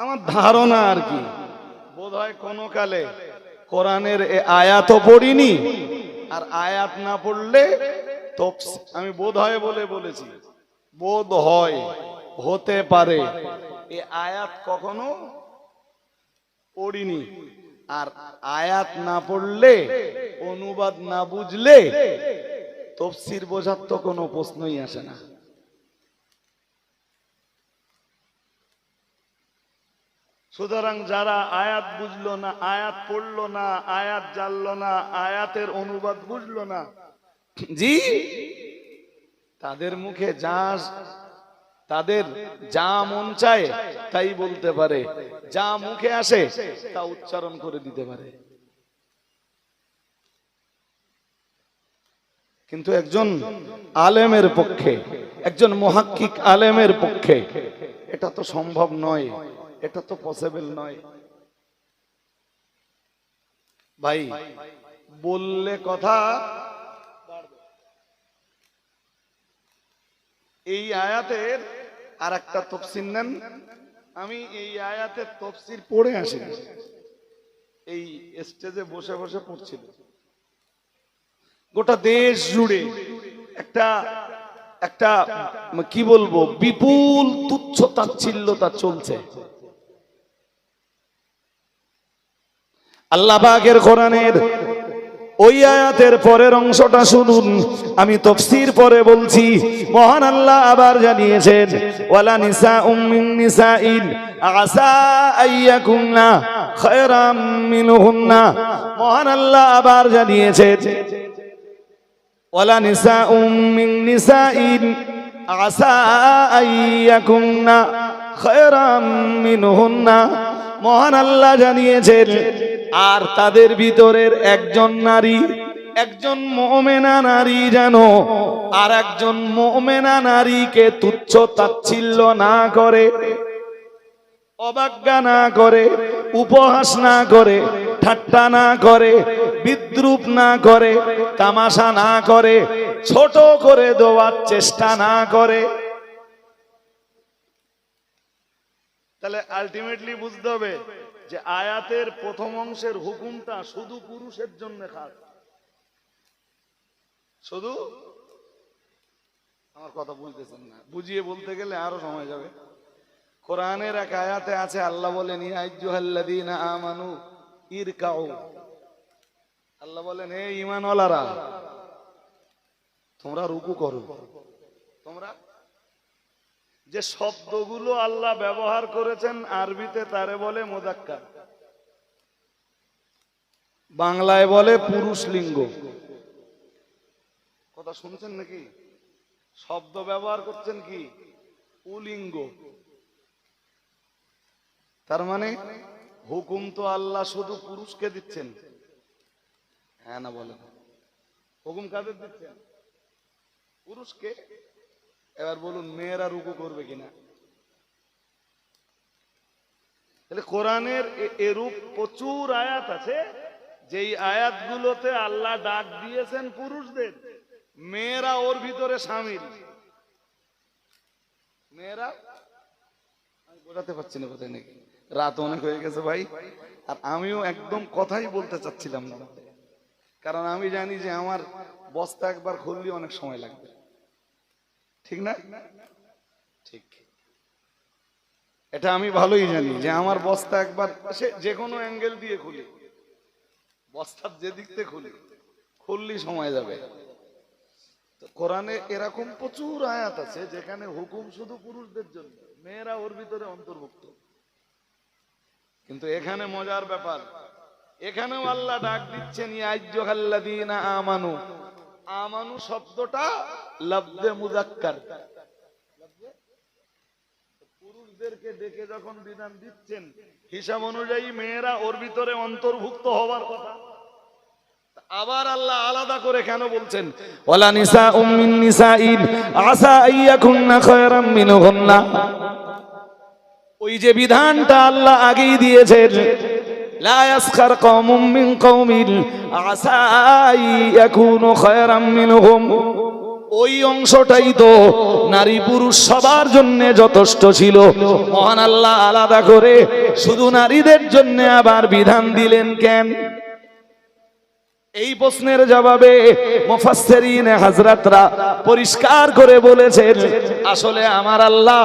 আমার ধারণা আর কি। বোধ হয় কোনো কালে কোরআনের এ আয়াতও পড়িনি। আর আয়াত না পড়লে আমি বোধ হয় বলে বলেছি বোধ হয় হতে পারে। এ আয়াত কখনো পড়িনি। আর আয়াত না পড়লে অনুবাদ না বুঝলে তফসির বোঝার তো কোনো প্রশ্নই আসে না। সুতরাং যারা আয়াত বুঝলো না আয়াত পড়ল না আয়াত জানলো না আয়াতের অনুবাদ বুঝলো না জি? তাদের মুখে যা তাদের যা মন চায় তাই বলতে পারে। যা মুখে আসে তা উচ্চারণ করে দিতে পারে। কিন্তু একজন আলেমের পক্ষে একজন মহাক্ষিক আলেমের পক্ষে এটা তো সম্ভব নয়। এটা তো পসিবল নয়। ভাই, বললে কথা এই আয়াতের আর একটা তফসির নেন। আমি এই আয়াতের তফসির পড়ে আসি। এই স্টেজে বসে বসে পড়ছিল গোটা দেশ জুড়ে একটা একটা, কি বলব, বিপুল তুচ্ছ তাচ্ছিল্যতা চলছে। আল্লাহ পাকের কোরআনের ওই আয়াতের পরের অংশটা শুনুন। আমি তফসির পরে বলছি, মহান আল্লাহ আবার জানিয়েছেন, ওয়ালা নিসা উম্মিন নিসাইন আসা আইয়াকুন্না খায়রাম মিনহুন্না। মহান আল্লাহ আবার জানিয়েছেন, ওয়ালা নিসা উম্মিন নিসাইন আসা আইয়াকুন্না খায়রাম মিনহুন্না। মহান আল্লাহ জানিয়েছেন আর তাদের ভিতরের একজন নারী, একজন মোমেনা নারী যেন, আর একজন মোমেনা নারীকে তুচ্ছ তাচ্ছিল্য না করে অবাজ্ঞা না করে, উপহাস না করে, ঠাট্টা না করে, বিদ্রুপ না করে, তামাশা না করে, ছোট করে দেওয়ার চেষ্টা না করে। তাহলে আলটিমেটলি বুঝতে হবে যে আয়াতের প্রথম অংশের হুকুমটা শুধু পুরুষের জন্য খাস। শুধু? আমার কথা বুঝতেছেন না। বুঝিয়ে বলতে গেলে আরও সময় যাবে। কোরআনের এক আয়াতে আছে, আল্লাহ বলেন আমানু ইরকাউ। আল্লাহ বলেন, হে ঈমানওয়ালারা, তোমরা রুকু করো। তোমরা? যে শব্দগুলো আল্লাহ ব্যবহার করেছেন আরবিতে তারে বলে মোদাক্কার। বাংলায় বলে পুরুষ লিঙ্গ। কথা শুনছেন নাকি? শব্দ ব্যবহার করছেন কি? উলিঙ্গ। তার মানে হুকুম তো আল্লাহ শুধু পুরুষকে দিচ্ছেন। হ্যাঁ না বলেন। হুকুম কাদের দিচ্ছেন? পুরুষকে। এবার বলুন, মেয়েরা রুকু করবে কিনা? তাহলে কোরআনের এরূপ প্রচুর আয়াত আছে, যেই আয়াতগুলোতে আল্লাহ ডাক দিয়েছেন পুরুষদের। মেয়েরা ওর ভিতরে সামিল। মেয়েরা? আমি বোঝাতে পারছি না কোথায় নাকি। রাত অনেক হয়ে গেছে ভাই, আর আমিও একদম কথাই বলতে চাচ্ছিলাম না। কারণ আমি জানি যে আমার বস্তা একবার খুললে অনেক সময় লাগবে। ঠিক না? ঠিক এটা আমি ভালোই জানি যে আমার বস্তা একবার সে যে কোনো অ্যাঙ্গেল দিয়ে খুলি। বস্তার যেদিক থেকে খুলি খুললি সময় যাবে। তো কোরআনে এরকম প্রচুর আয়াত আছে যেখানে হুকুম শুধু পুরুষদের জন্য মেয়েরা ওর ভিতরে অন্তর্ভুক্ত। কিন্তু এখানে মজার ব্যাপার এখানেও আল্লাহ ডাক দিচ্ছেন ইয়াজ্জুহাল্লাযীনা আমানু আমানু শব্দটা লব্দে মুজাক্কার পুরুষদেরকে ডেকে যখন বিধান দিচ্ছেন, হিসাব অনুযায়ী মেয়েরা ওর ভিতরে অন্তর্ভুক্ত হওয়ার কথা। আবার আল্লাহ আলাদা করে কেন বলছেন? ওয়ালা নিসা উম্মিন নিসাইন, আসা আইয়াকুন্না খায়রাম মিনহুন্না। ওই যে বিধানটা আল্লাহ আগেই দিয়েছেন। লা يسخر قوم من قوم عسى يكون خيرا منهم ওই অংশটাই তো নারী পুরুষ সবার জন্য যথেষ্ট ছিল। মহান আল্লাহ আলাদা করে শুধু নারীদের জন্য আবার বিধান দিলেন কেন? এই প্রশ্নের জবাবে মুফাসসিরিন হযরতরা পরিষ্কার করে বলেছেন, আসলে আমার আল্লাহ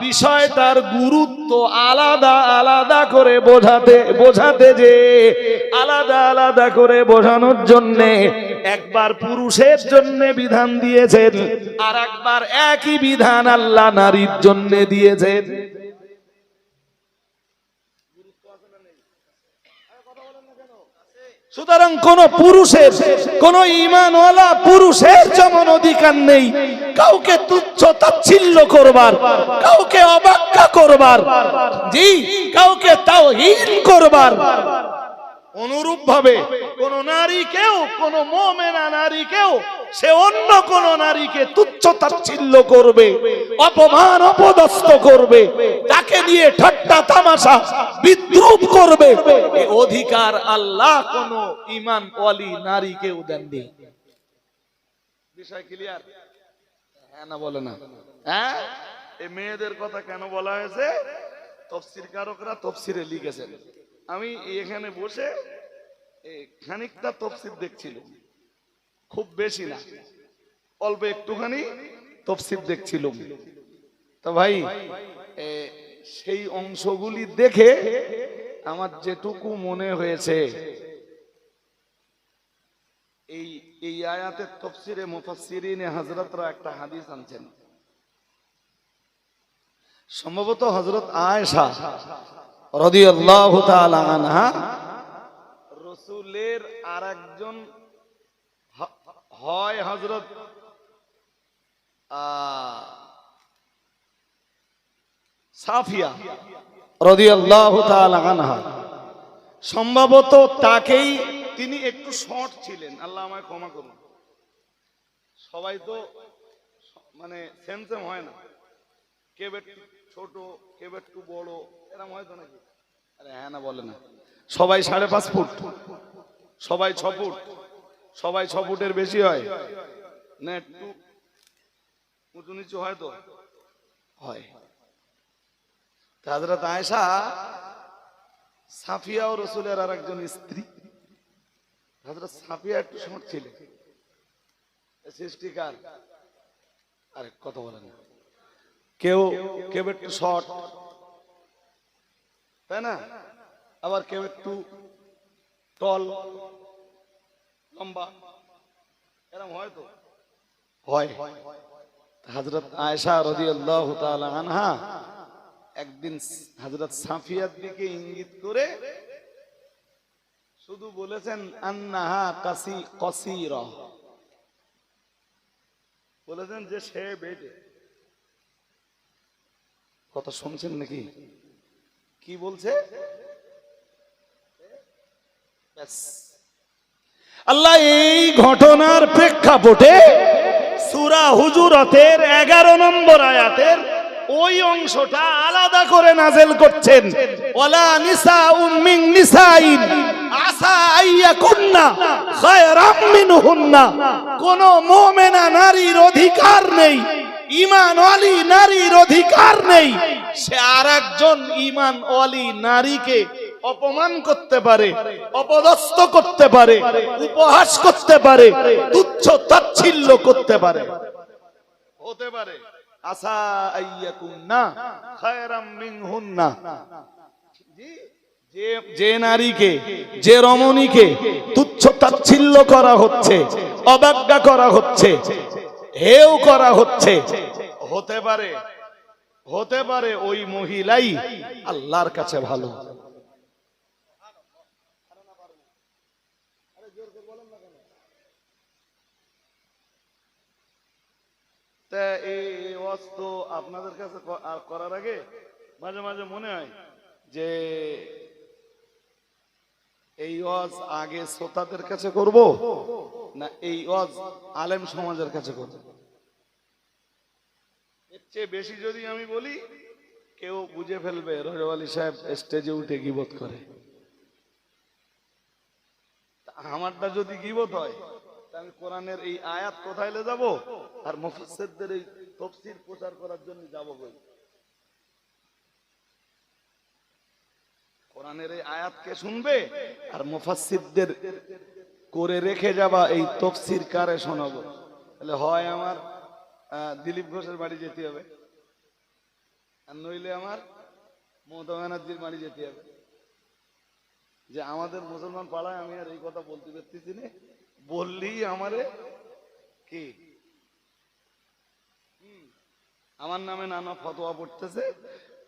বিষয় তার গুরুত্ব আলাদা আলাদা করে বোঝাতে বোঝাতে যে আলাদা আলাদা করে বোঝানোর জন্য একবার পুরুষের জন্য বিধান দিয়েছেন আর একবার একই বিধান আল্লাহ নারীর জন্য দিয়েছেন। সুতরাং কোন পুরুষের, কোন ইমানওয়ালা পুরুষের যেমন অধিকার নেই, কাউকে তুচ্ছ তাচ্ছিল্য করবার, কাউকে অবাক্ষা করবার, জি, কাউকে তাও করবার অনুরূপ ভাবে কোন নারীকেও কোন মোমেনা নারীকেও সে অন্য কোন নারীকে তুচ্ছ তাচ্ছিল্য করবে, অপমান অপদস্থ করবে, তাকে নিয়ে ঠাট্টা তামাশা বিদ্রুপ করবে। অধিকার আল্লাহ কোন ইমান ওয়ালি নারীকেও দেননি। বিষয় ক্লিয়ার হ্যাঁ না বলে না। হ্যাঁ? এই মেয়েদের কথা কেন বলা হয়েছে? তফসির কারকরা তফসিরে লিখেছেন। আমি এখানে বসে খানিকটা তফসির দেখছিল খুব বেশি না, অল্প একটুখানি তফসির দেখছিল তা ভাই সেই অংশগুলি দেখে আমার যেটুকু মনে হয়েছে, এই এই আয়াতের তফসিরে মুফাসসিরিনে হযরতরা একটা হাদিস আনছেন। সম্ভবত হযরত আয়েশা রাদিয়াল্লাহু আনহা। রসুলের আরেকজন হ- হয় হযরত সাফিয়া রাদিয়াল্লাহু আনহা। সম্ভবত তাকেই তিনি একটু শর্ট ছিলেন। আল্লাহ আমায় ক্ষমা করুন। সবাই তো মানে সেম সেম হয় না। কেউ একটু ছোট কেউ একটু বড় এরকম হয়তো নাকি? আরে হ্যাঁ না বলে না। সবাই সাড়ে পাঁচ ফুট। সবাই ছ ফুট। সবাই ছ ফুটের বেশি হয়। না একটু উঁচু নিচু হয় তো? হয়। হাজরত আয়েশা সাফিয়া ও রসুলের আর একজন স্ত্রী। হাজরত সাফিয়া একটু শর্ট ছিলেন সৃষ্টিকার। আরে কথা বলেন না। কেউ কেউ একটু শর্ট তাই না? আবার কেউ একটু টল লম্বা। এরকম হয় তো? হয়। হজরত তাআলা আনহা একদিন হজরত সাফিয়ার দিকে ইঙ্গিত করে শুধু বলেছেন, আন্নাহা কাসি, কসিরা। বলেছেন যে সে বেটে। কথা শুনছেন নাকি? কি বলছে? আল্লাহ এই ঘটনার প্রেক্ষাপটে সুরা হুজুরতের এগারো নম্বর আয়াতের ওই অংশটা আলাদা করে নাজেল করছেন। ওয়ালা নিসা উম্মিন নিসাইন আসা আইয়াকুন্না খায়রাম মিনহুন্না। কোন মুমিনা নারীর অধিকার নেই। ইমান ওয়ালি নারীর অধিকার নেই। সে আর একজন ইমান ওয়ালি নারীকে অপমান করতে পারে, অপদস্থ করতে পারে, উপহাস করতে পারে, তুচ্ছ তাচ্ছিল্য করতে পারে। হতে পারে। আসা আইয়াকুন্না খায়রাম মিনহুন্না। যে যে নারীকে, যে রমণীকে তুচ্ছ তাচ্ছিল্য করা হচ্ছে, অবজ্ঞা করা হচ্ছে হেও করা হচ্ছে। হতে পারে হতে পারে ওই মহিলাই আল্লাহর কাছে ভালো। আপনাদের কাছে করার আগে মাঝে মাঝে মনে হয় যে এই ওয়াজ আগে শ্রোতাদের কাছে করব না এই ওয়াজ আলেম সমাজের কাছে করব? এর চেয়ে বেশি যদি আমি বলি, কেউ বুঝে ফেলবে রজব সাহেব স্টেজে উঠে গিবত করে। আমারটা যদি গিবত হয় আমি কোরআনের এই আয়াত কোথায় যাব? আর মুফাসসিরদের এই তফসির প্রচার করার জন্য যাব কই? কোরআনের এই আয়াতকে শুনবে? আর মুফাসসিরদের করে রেখে যাবা এই তফসির কারে শোনাবো? তাহলে হয় আমার দিলীপ ঘোষের বাড়ি যেতে হবে। আর নইলে আমার মমতা ব্যানার্জির বাড়ি যেতে হবে। যে আমাদের মুসলমান পাড়ায় আমি আর এই কথা বলতে পারতেছি না। বললেই আমারে কি? আমার নামে নানা ফতোয়া পড়তেছে।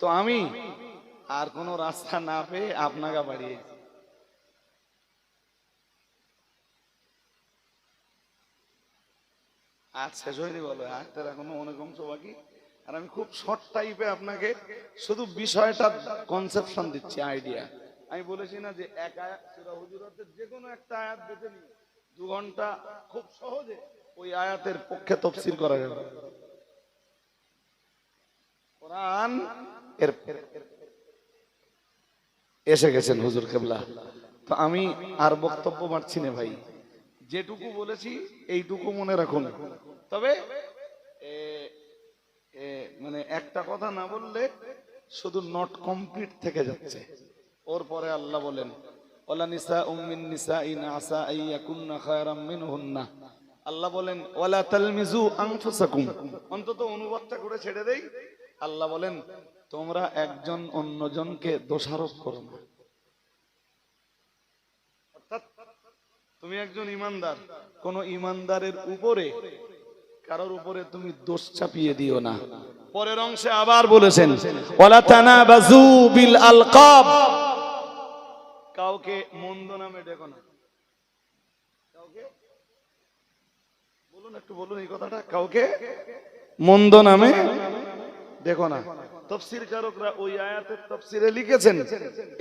তো আমি আর কোনো রাস্তা না পেয়ে আপনাকে বাড়িয়েছি আর শেষ হয়নি বলো আজটার এখনও অনেক অংশ বাকি। আর আমি খুব শর্ট টাইপে আপনাকে শুধু বিষয়টা কনসেপশন দিচ্ছি আইডিয়া আমি বলেছি না যে এক আয়াত সূরা হুজুরাতের যে কোনো একটা আয়াত বেছে নিয়ে দু ঘণ্টা খুব সহজে ওই আয়াতের পক্ষে তফসিল করা যাবে। কোরআন এর এসে গেছেন হুজুর কেবলা। তো আমি আর বক্তব্য মারছি না ভাই। যেটুকু বলেছি, এইটুকু মনে রাখুন। তবে মানে একটা কথা না বললে শুধু নট কমপ্লিট থেকে যাচ্ছে। ওর পরে আল্লাহ বলেন নিসা উম্মিন নিসা আল্লাহ বলেন ওয়ালা অন্তত অনুবাদটা করে ছেড়ে দেই। আল্লাহ বলেন তোমরা একজন অন্যজনকে দোষারোপ করো না। তুমি একজন ইমানদার, কোন ইমানদারের উপরে, কারোর উপরে তুমি দোষ চাপিয়ে দিও না। পরের অংশে আবার বলেছেন কাউকে মন্দ নামে ডেকো না। বলুন, একটু বলুন এই কথাটা। কাউকে মন্দ নামে দেখো না। তফসির কারকরা ওই আয়াতের তফসিরে লিখেছেন,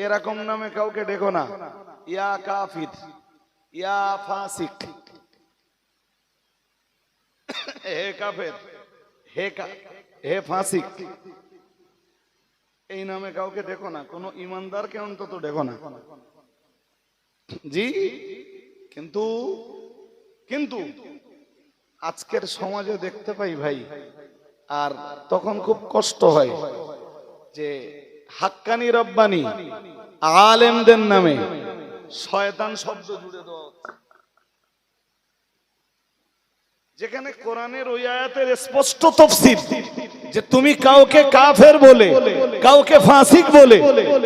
এরকম নামে কাউকে ডেকো না। ইয়া কাফির, ইয়া ফাসিক। হে কাফের, হে হে ফাসিক। এই নামে কাউকে দেখো না, কোনো ইমানদারকে অন্তত দেখো না। জি, কিন্তু কিন্তু আজকের সমাজে দেখতে পাই ভাই আর তখন খুব কষ্ট হয় যে, হাক্কানি রব্বানি, আলেমদের নামে। শয়তান শব্দ জুড়ে দেওয়া যেখানে কোরআনের ওই আয়াতের স্পষ্ট তফসির যে, তুমি কাউকে কাফের বলে, কাউকে ফাসিক বলে,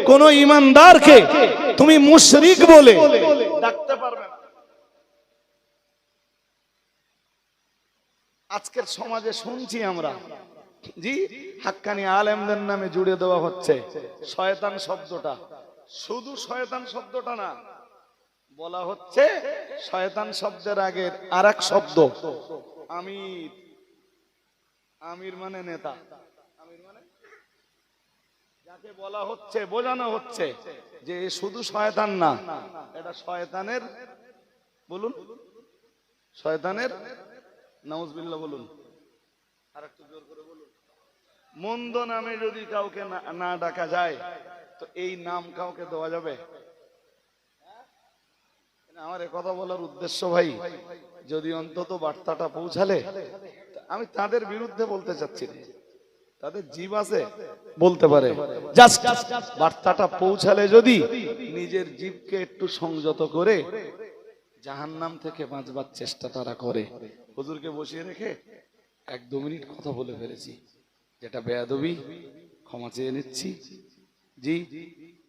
কোন ইমানদারকে তুমি মুশরিক বলে আজকের সমাজে শুনছি আমরা। জি, হাক্কানি আলেমদের নামে জুড়ে দেওয়া হচ্ছে। শয়তান শব্দটা। শুধু শয়তান শব্দটা না, বলা হচ্ছে শয়তান শব্দের আগের আর এক শব্দ। আমির। আমির মানে নেতা। আমির মানে? যাকে বলা হচ্ছে, বোঝানো হচ্ছে যে শুধু শয়তান না, এটা শয়তানের, বলুন, শয়তানের নাউজবিল্লাহ বলুন। আর একটু জোর করে বলুন। মন্দ নামে যদি কাউকে না- ডাকা যায় তো এই নাম কাউকে দেওয়া যাবে? আমার এ কথা বলার উদ্দেশ্য ভাই যদি অন্তত বার্তাটা পৌঁছালে আমি তাদের বিরুদ্ধে বলতে চাচ্ছি না। তাদের জীব আছে বলতে পারে। জাস্ট বার্তাটা পৌঁছালে যদি নিজের জীবকে একটু সংযত করে জাহান্নাম থেকে বাঁচবার চেষ্টা তারা করে। হুজুরকে বসিয়ে রেখে এক দু মিনিট কথা বলে ফেলেছি। যেটা বেয়াদবি, ক্ষমা চেয়ে নিচ্ছি। জি।